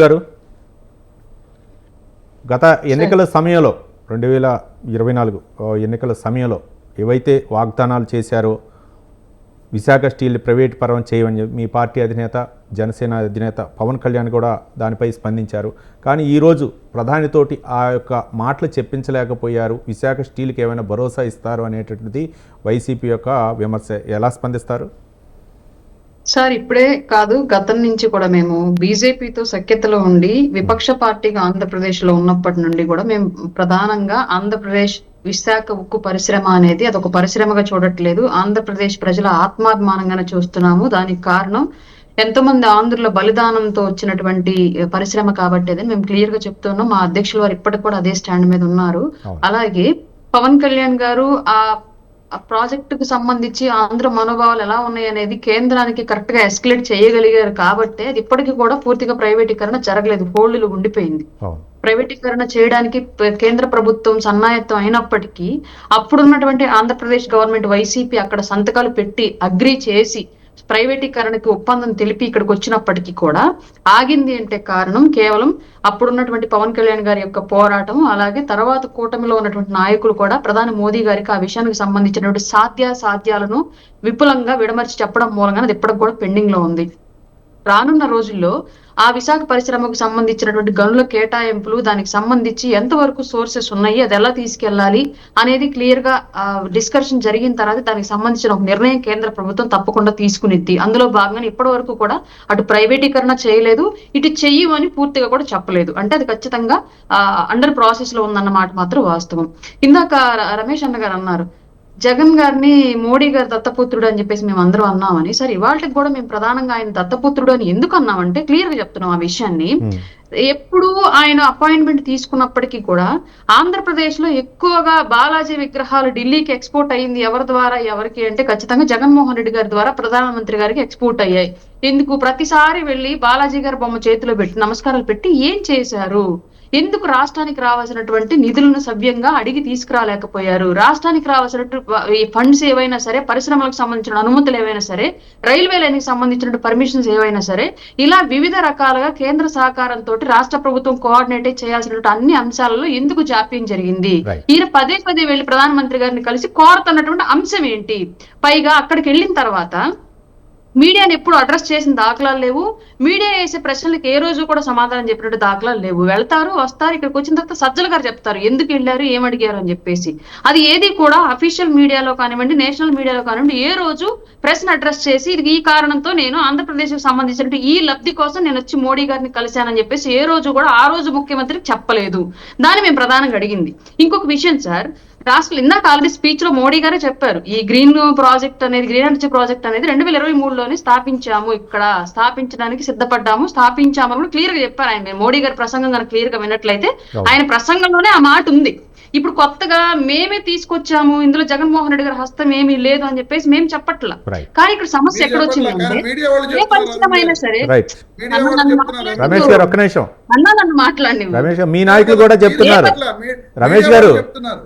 గారు? గత ఎన్నికల సమయంలో రెండు వేల ఇరవై నాలుగు ఎన్నికల సమయంలో ఏవైతే వాగ్దానాలు చేశారో విశాఖ స్టీల్ ప్రైవేట్ పరం చేయమని మీ పార్టీ అధినేత జనసేన అధినేత పవన్ కళ్యాణ్ కూడా దానిపై స్పందించారు. కానీ ఈరోజు ప్రధానితోటి ఆ యొక్క మాటలు చెప్పించలేకపోయారు. విశాఖ స్టీల్కి ఏమైనా భరోసా ఇస్తారు అనేటటువంటిది వైసీపీ యొక్క విమర్శ. ఎలా స్పందిస్తారు? సార్ ఇప్పుడే కాదు గతం నుంచి కూడా మేము బీజేపీతో సఖ్యతలో ఉండి విపక్ష పార్టీగా ఆంధ్రప్రదేశ్లో ఉన్నప్పటి నుండి కూడా మేము ప్రధానంగా ఆంధ్రప్రదేశ్ విశాఖ ఉక్కు పరిశ్రమ అనేది అదొక పరిశ్రమగా చూడట్లేదు. ఆంధ్రప్రదేశ్ ప్రజల ఆత్మాభిమానంగానే చూస్తున్నాము. దానికి కారణం ఎంతో మంది ఆంధ్రుల బలిదానంతో వచ్చినటువంటి పరిశ్రమ కాబట్టి అది మేము క్లియర్గా చెప్తున్నాం. మా అధ్యక్షుల వారు ఇప్పటికి కూడా అదే స్టాండ్ మీద ఉన్నారు. అలాగే పవన్ కళ్యాణ్ గారు ఆ ఆ ప్రాజెక్ట్కు సంబంధించి ఆంధ్ర మనోభావాలు ఎలా ఉన్నాయి అనేది కేంద్రానికి కరెక్ట్గా ఎస్కలేట్ చేయగలిగారు కాబట్టి అది ఇప్పటికీ కూడా పూర్తిగా ప్రైవేటీకరణ జరగలేదు. హోల్డ్లు ఉండిపోయింది. ప్రైవేటీకరణ చేయడానికి కేంద్ర ప్రభుత్వం సన్నాయత్తం అయినప్పటికీ అప్పుడున్నటువంటి ఆంధ్రప్రదేశ్ గవర్నమెంట్ వైసీపీ అక్కడ సంతకాలు పెట్టి అగ్రి చేసి ప్రైవేటీకరణకి ఒప్పందం తెలిపి ఇక్కడికి వచ్చినప్పటికీ కూడా ఆగింది అంటే కారణం కేవలం అప్పుడున్నటువంటి పవన్ కళ్యాణ్ గారి యొక్క పోరాటం అలాగే తర్వాత కూటమిలో ఉన్నటువంటి నాయకులు కూడా ప్రధాని మోదీ గారికి ఆ విషయానికి సంబంధించినటువంటి సాధ్య సాధ్యాలను విపులంగా విడమర్చి చెప్పడం మూలంగా అది ఇప్పటికి కూడా పెండింగ్లో ఉంది. రానున్న రోజుల్లో ఆ విశాఖ పరిశ్రమకు సంబంధించినటువంటి గనుల కేటాయింపులు దానికి సంబంధించి ఎంతవరకు సోర్సెస్ ఉన్నాయి అది ఎలా తీసుకెళ్ళాలి అనేది క్లియర్గా డిస్కషన్ జరిగిన తర్వాత దానికి సంబంధించిన ఒక నిర్ణయం కేంద్ర ప్రభుత్వం తప్పకుండా తీసుకునిద్ది. అందులో భాగంగా ఇప్పటి వరకు కూడా అటు ప్రైవేటీకరణ చేయలేదు ఇటు చెయ్యమని పూర్తిగా కూడా చెప్పలేదు. అంటే అది ఖచ్చితంగా అండర్ ప్రాసెస్లో ఉందన్నమాట మాత్రం వాస్తవం. ఇందాక రమేష్ అన్న గారు అన్నారు జగన్ గారిని మోడీ గారు దత్తపుత్రుడు అని చెప్పేసి మేము అందరం అన్నామని సరే ఇవాళకి కూడా మేము ప్రధానంగా ఆయన దత్తపుత్రుడు అని ఎందుకు అన్నామంటే క్లియర్గా చెప్తున్నాం ఆ విషయాన్ని. ఎప్పుడు ఆయన అపాయింట్మెంట్ తీసుకున్నప్పటికీ కూడా ఆంధ్రప్రదేశ్లో ఎక్కువగా బాలాజీ విగ్రహాలు ఢిల్లీకి ఎక్స్పోర్ట్ అయింది ఎవరి ద్వారా ఎవరికి అంటే ఖచ్చితంగా జగన్మోహన్ రెడ్డి గారి ద్వారా ప్రధానమంత్రి గారికి ఎక్స్పోర్ట్ అయ్యాయి. ఎందుకు? ప్రతిసారి వెళ్ళి బాలాజీ గారి బొమ్మ చేతిలో పెట్టి నమస్కారాలు పెట్టి ఏం చేశారు? ఎందుకు రాష్ట్రానికి రావాల్సినటువంటి నిధులను సవ్యంగా అడిగి తీసుకురాలేకపోయారు? రాష్ట్రానికి రావాల్సినట్టు ఈ ఫండ్స్ ఏవైనా సరే పరిశ్రమలకు సంబంధించిన అనుమతులు ఏవైనా సరే రైల్వే లైన్కి సంబంధించిన పర్మిషన్స్ ఏవైనా సరే ఇలా వివిధ రకాలుగా కేంద్ర సహకారంతో రాష్ట్ర ప్రభుత్వం కోఆర్డినేట్ చేయాల్సినటువంటి అన్ని అంశాలలో ఎందుకు జాప్యం జరిగింది. ఈయన పదే పదే వెళ్ళి ప్రధానమంత్రి గారిని కలిసి కోరుతున్నటువంటి అంశం ఏంటి పైగా అక్కడికి వెళ్ళిన తర్వాత మీడియాని ఎప్పుడు అడ్రస్ చేసిన దాఖలాలు లేవు. మీడియా వేసే ప్రశ్నలకు ఏ రోజు కూడా సమాధానం చెప్పినట్టు దాఖలాలు లేవు. వెళ్తారు వస్తారు ఇక్కడికి వచ్చిన తర్వాత సజ్జల గారు చెప్తారు ఎందుకు వెళ్ళారు ఏం అడిగారు? అని చెప్పేసి. అది ఏది కూడా అఫీషియల్ మీడియాలో కానివ్వండి నేషనల్ మీడియాలో కానివ్వండి ఏ రోజు ప్రశ్న అడ్రస్ చేసి ఇది ఈ కారణంతో నేను ఆంధ్రప్రదేశ్కు సంబంధించిన ఈ లబ్ధి కోసం నేను వచ్చి మోడీ గారిని కలిశానని చెప్పేసి ఏ రోజు కూడా ఆ రోజు ముఖ్యమంత్రికి చెప్పలేదు. దాన్ని మేము ప్రధానంగా అడిగింది. ఇంకొక విషయం సార్ రాష్ట్ర ఇందాక ఆల్రెడీ స్పీచ్లో మోడీ గారే చెప్పారు. ఈ గ్రీన్ ప్రాజెక్ట్ అనేది గ్రీన్ ఎనర్జీ ప్రాజెక్ట్ అనేది రెండు వేల ఇరవై మూడులోనే స్థాపించాము. ఇక్కడ స్థాపించడానికి సిద్ధపడ్డాము. స్థాపించాము అని కూడా క్లియర్గా చెప్పారు ఆయన. మోడీ గారి ప్రసంగం కనుక క్లియర్గా విన్నట్లయితే. ఆయన ప్రసంగంలోనే ఆ మాట ఉంది. ఇప్పుడు కొత్తగా మేమే తీసుకొచ్చాము ఇందులో జగన్మోహన్ రెడ్డి గారి హస్తం ఏమీ లేదు అని చెప్పేసి మేము చెప్పట్లా. కానీ ఇక్కడ సమస్య ఎక్కడ వచ్చిందంటే సరే రమేష్ గారు ఒక్క నిమిషం. అన్నా నన్ను మాట్లాడి రమేష్ గారు మీ నాయకులు కూడా చెప్తున్నారు. రమేష్ గారు.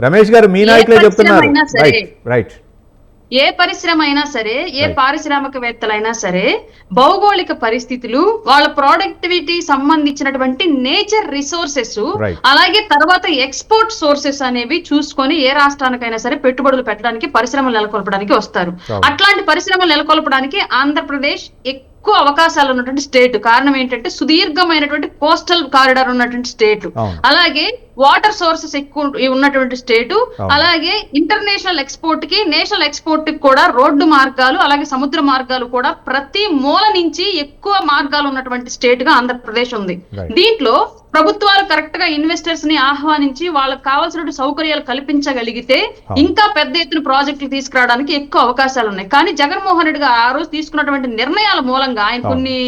రమేష్ గారు మీ నాయకులే చెప్తున్నారు. రైట్ రైట్ ఏ పరిశ్రమ అయినా సరే ఏ. పారిశ్రామికవేత్తలైనా సరే భౌగోళిక పరిస్థితులు వాళ్ళ ప్రొడక్టివిటీ సంబంధించినటువంటి నేచర్ రిసోర్సెస్. అలాగే తర్వాత ఎక్స్పోర్ట్ సోర్సెస్ అనేవి చూసుకొని ఏ రాష్ట్రానికైనా సరే పెట్టుబడులు పెట్టడానికి పరిశ్రమలు నెలకొల్పడానికి వస్తారు. అట్లాంటి పరిశ్రమలు నెలకొల్పడానికి ఆంధ్రప్రదేశ్ ఎక్కువ అవకాశాలు ఉన్నటువంటి స్టేట్ కారణం ఏంటంటే సుదీర్ఘమైనటువంటి కోస్టల్ కారిడార్ ఉన్నటువంటి స్టేట్. అలాగే వాటర్ సోర్సెస్ ఎక్కువ ఉన్నటువంటి స్టేట్. అలాగే ఇంటర్నేషనల్ ఎక్స్పోర్ట్కి నేషనల్ ఎక్స్పోర్ట్కి కూడా రోడ్డు మార్గాలు అలాగే సముద్ర మార్గాలు కూడా ప్రతి మూల నుంచి ఎక్కువ మార్గాలు ఉన్నటువంటి స్టేట్గా ఆంధ్రప్రదేశ్ ఉంది. దీంట్లో ప్రభుత్వాలు కరెక్ట్గా ఇన్వెస్టర్స్ని ఆహ్వానించి వాళ్ళకి కావాల్సిన సౌకర్యాలు కల్పించగలిగితే. ఇంకా పెద్ద ఎత్తున ప్రాజెక్టులు తీసుకురావడానికి ఎక్కువ అవకాశాలు ఉన్నాయి కానీ జగన్మోహన్ రెడ్డి గారు ఆ రోజు తీసుకున్నటువంటి నిర్ణయాల మూలంగా ఆయన అవును. కొన్ని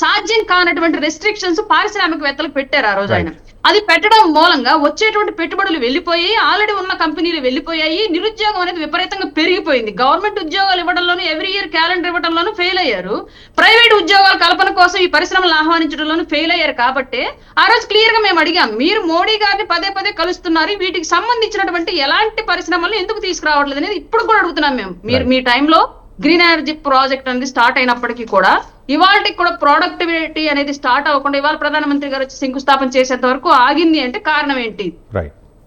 సాధ్యం కానటువంటి రెస్ట్రిక్షన్స్ పారిశ్రామికవేత్తలకు పెట్టారు ఆ రోజు ఆయన. అది పెట్టడం మూలంగా వచ్చేటువంటి పెట్టుబడులు వెళ్ళిపోయి ఆల్రెడీ ఉన్న కంపెనీలు వెళ్ళిపోయాయి నిరుద్యోగం అనేది విపరీతంగా పెరిగిపోయింది. గవర్నమెంట్ ఉద్యోగాలు ఇవ్వడంలోనూ ఎవ్రీ ఇయర్ క్యాలెండర్ ఇవ్వడంలోనూ ఫెయిల్ అయ్యారు. ప్రైవేట్ ఉద్యోగాల కల్పన కోసం ఈ పరిశ్రమలు ఆహ్వానించడంలోనూ ఫెయిల్ అయ్యారు కాబట్టి ఆ రోజు క్లియర్గా మేము అడిగాం మీరు మోడీ గారిని పదే పదే కలుస్తున్నారు వీటికి సంబంధించినటువంటి ఎలాంటి పరిశ్రమలు ఎందుకు తీసుకురావట్లేదు అనేది ఇప్పుడు కూడా అడుగుతున్నాం మేము. మీరు మీ టైంలో గ్రీన్ ఎనర్జీ ప్రాజెక్ట్ అనేది స్టార్ట్ అయినప్పటికీ కూడా ఇవాళకి కూడా ప్రొడక్టివిటీ అనేది స్టార్ట్ అవ్వకుండా ఇవాళ ప్రధానమంత్రి గారు వచ్చి శంకుస్థాపన చేసేంత వరకు ఆగింది అంటే కారణం ఏంటి? రైట్